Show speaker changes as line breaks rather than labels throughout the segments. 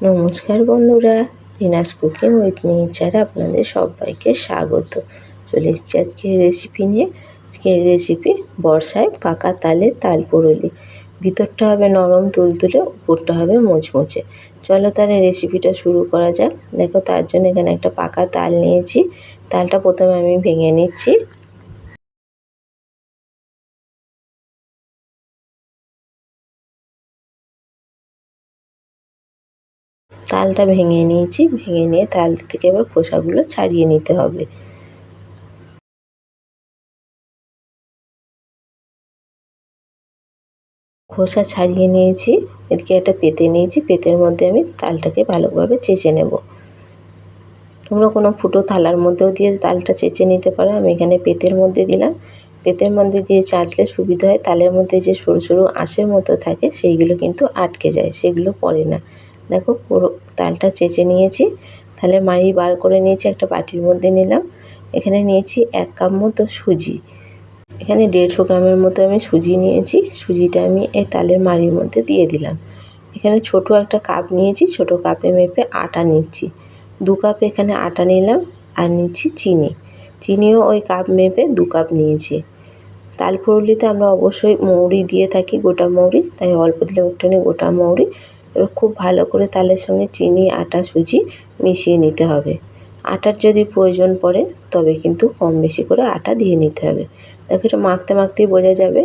নমস্কার বন্ধুরা, Rina's cooking with nature আপনাদের সবাইকে স্বাগত। চলে এসেছি আজকে রেসিপি নিয়ে। আজকের রেসিপি বর্ষায় পাকা তালে তাল পুরলি। ভিতরটা হবে নরম তুলতুলে উপরটা হবে মুচমুচে। চলো তাহলে রেসিপিটা শুরু করা যাক। দেখো তার জন্য এখানে একটা পাকা তাল নিয়েছি। তালটা প্রথমে আমি ভেঙে নিচ্ছি। তালটা ভেঙে নিয়েছি, ভেঙে নিয়ে তাল থেকে এবার খোসাগুলো ছাড়িয়ে নিতে হবে। খোসা ছাড়িয়ে নিয়েছি, এদিকে একটা পেতে নিয়েছি, পেতের মধ্যে আমি তালটাকে ভালোভাবে চেঁচে নেব। তোমরা কোনো ফুটো থালার মধ্যেও দিয়ে তালটা চেঁচে নিতে পারো, আমি এখানে পেতের মধ্যে দিলাম। পেতের মধ্যে দিয়ে চাঁচলে সুবিধা হয়, তালের মধ্যে যে সরু সরু আঁশের মতো থাকে, সেইগুলো কিন্তু আটকে যায়, সেগুলো পড়ে না। দেখো পুরো তালটা চেঁচে নিয়েছি। তাহলে মাড়ি বার করে নিয়েছি, একটা বাটির মধ্যে নিলাম। এখানে নিয়েছি এক কাপ মতো সুজি। এখানে দেড়শো গ্রামের মতো আমি সুজি নিয়েছি। সুজিটা আমি এই তালের মাড়ির মধ্যে দিয়ে দিলাম। এখানে ছোট একটা কাপ নিয়েছি, ছোট কাপে মেপে আটা নিচ্ছি। দু কাপ এখানে আটা নিলাম আর নিচ্ছি চিনি। চিনিও ওই কাপ মেপে দু কাপ নিয়েছি। তাল ফুরুলিতে আমরা অবশ্যই মৌরি দিয়ে থাকি, গোটা মৌরি। তাই অল্প দিলে একটুখানি গোটা মৌরি। এবার খুব ভালো করে তালের সঙ্গে চিনি, আটা, সুজি মিশিয়ে নিতে হবে। আটার যদি প্রয়োজন পড়ে, তবে কিন্তু কম বেশি করে আটা দিয়ে নিতে হবে। দেখো এটা মাখতে মাখতেই বোঝা যাবে।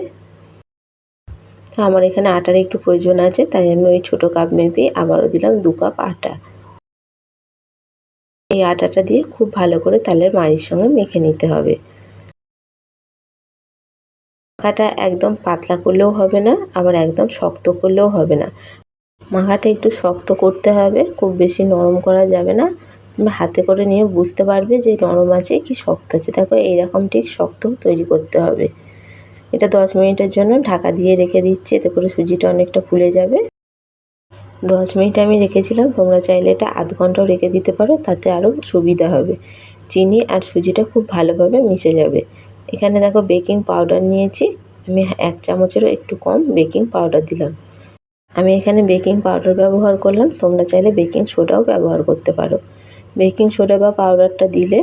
তো আমার এখানে আটার একটু প্রয়োজন আছে, তাই আমি ওই ছোটো কাপ মেপে আবারও দিলাম দু কাপ আটা। এই আটাটা দিয়ে খুব ভালো করে তালের মাড়ির সঙ্গে মেখে নিতে হবে। মাখাটা একদম পাতলা করলেও হবে না, আবার একদম শক্ত করলেও হবে না। মাখাটা একটু শক্ত করতে হবে, খুব বেশি নরম করা যাবে না। তোমরা হাতে করে নিয়ে বুঝতে পারবে যে নরম আছে কি শক্ত আছে। দেখো এইরকম ঠিক শক্ত তৈরি করতে হবে। এটা দশ মিনিটের জন্য ঢাকা দিয়ে রেখে দিচ্ছি, এতে করে সুজিটা অনেকটা ফুলে যাবে। দশ মিনিট আমি রেখেছিলাম, তোমরা চাইলে এটা আধ ঘন্টাও রেখে দিতে পারো, তাতে আরও সুবিধা হবে। চিনি আর সুজিটা খুব ভালোভাবে মিশে যাবে। এখানে দেখো বেকিং পাউডার নিয়েছি, আমি এক চামচেরও একটু কম বেকিং পাউডার দিলাম। আমি এখানে বেকিং পাউডার ব্যবহার করলাম। তোমরা চাইলে বেকিং সোডাও ব্যবহার করতে পারো। বেকিং সোডা বা পাউডারটা দিলে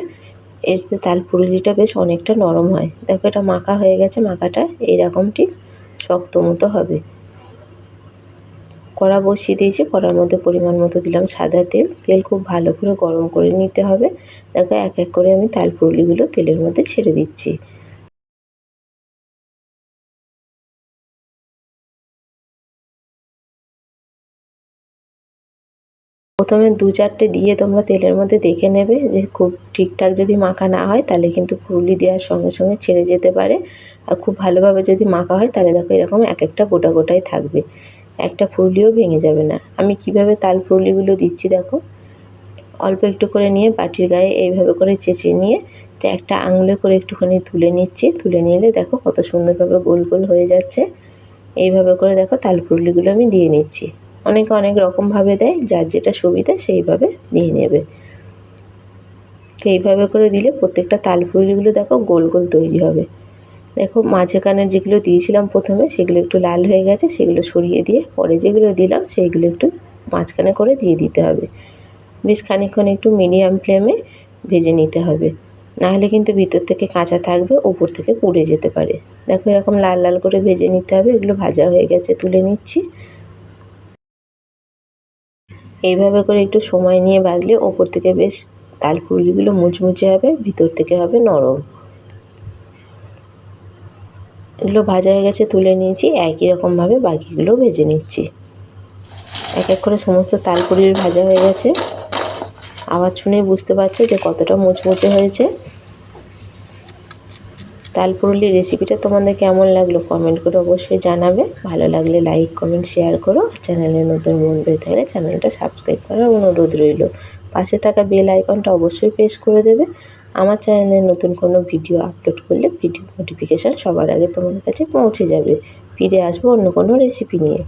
এতে তাল পুরুলিটা বেশ অনেকটা নরম হয়। দেখো এটা মাখা হয়ে গেছে, মাখাটা এইরকম ঠিক শক্ত মতো হবে। কড়া বসিয়ে দিয়েছি, কড়ার মধ্যে পরিমাণ মতো দিলাম সাদা তেল। তেল খুব ভালো করে গরম করে নিতে হবে। দেখো এক এক করে আমি তাল পুরুলিগুলো তেলের মধ্যে ছেড়ে দিচ্ছি। প্রথমে দু চারটে দিয়ে তোমরা তেলের মধ্যে দেখে নেবে যে খুব ঠিকঠাক যদি মাখা না হয়, তাহলে কিন্তু পুরুলি দেওয়ার সঙ্গে সঙ্গে ছেড়ে যেতে পারে। আর খুব ভালোভাবে যদি মাখা হয়, তাহলে দেখো এরকম এক একটা গোটা গোটাই থাকবে। একটা ফুরলিও ভেঙে যাবে না। আমি কীভাবে তাল ফুরলিগুলো দিচ্ছি দেখো? অল্প একটু করে নিয়ে বাটির গায়ে এইভাবে করে চেঁচে নিয়ে একটা আঙুলে করে একটুখানি তুলে নিচ্ছি। তুলে নিলে দেখো কত সুন্দরভাবে গোল গোল হয়ে যাচ্ছে। এইভাবে করে দেখো তাল ফুরলিগুলো আমি দিয়ে নিচ্ছি। অনেকে অনেক রকমভাবে দেয়, যার যেটা সুবিধা সেইভাবে দিয়ে নেবে। এইভাবে করে দিলে প্রত্যেকটা তালপুরিগুলো দেখো গোল গোল তৈরি হবে। দেখো মাঝখানের যেগুলো দিয়েছিলাম প্রথমে সেগুলো একটু লাল হয়ে গেছে, সেগুলো সরিয়ে দিয়ে পরে যেগুলো দিলাম সেইগুলো একটু মাঝখানে করে দিয়ে দিতে হবে। বেশ খানিকক্ষণ একটু মিডিয়াম ফ্লেমে ভেজে নিতে হবে। নাহলে কিন্তু ভিতর থেকে কাঁচা থাকবে ওপর থেকে পুড়ে যেতে পারে। দেখো এরকম লাল লাল করে ভেজে নিতে হবে, এগুলো ভাজা হয়ে গেছে, তুলে নিচ্ছি। এইভাবে করে একটু সময় নিয়ে ভাজলে ওপর থেকে বেশ তাল পুরিগুলো মুচমুচে হবে, ভিতর থেকে হবে নরম। এগুলো ভাজা হয়ে গেছে, তুলে নিয়েছি, একই রকমভাবে বাকিগুলো ভেজে নিচ্ছি। এক এক করে সমস্ত তাল পুরির ভাজা হয়ে গেছে। আবার শুনেই বুঝতে পারছ যে কতটা মুচমুচে হয়েছে। তাল পুরুলি রেসিপিটা তোমাদের কেমন লাগল কমেন্ট করে অবশ্যই জানাবে। ভালো লাগলে লাইক কমেন্ট শেয়ার করো। চ্যানেলে নতুন বন্ধু হয়ে থাকলে চ্যানেলটা সাবস্ক্রাইব করার অনুরোধ রইল। পাশে থাকা বেল আইকনটা অবশ্যই প্রেস করে দেবে। আমার চ্যানেলে নতুন কোনো ভিডিও আপলোড করলে ভিডিও নোটিফিকেশান সবার আগে তোমার কাছে পৌঁছে যাবে। ফিরে আসব অন্য কোনো রেসিপি নিয়ে।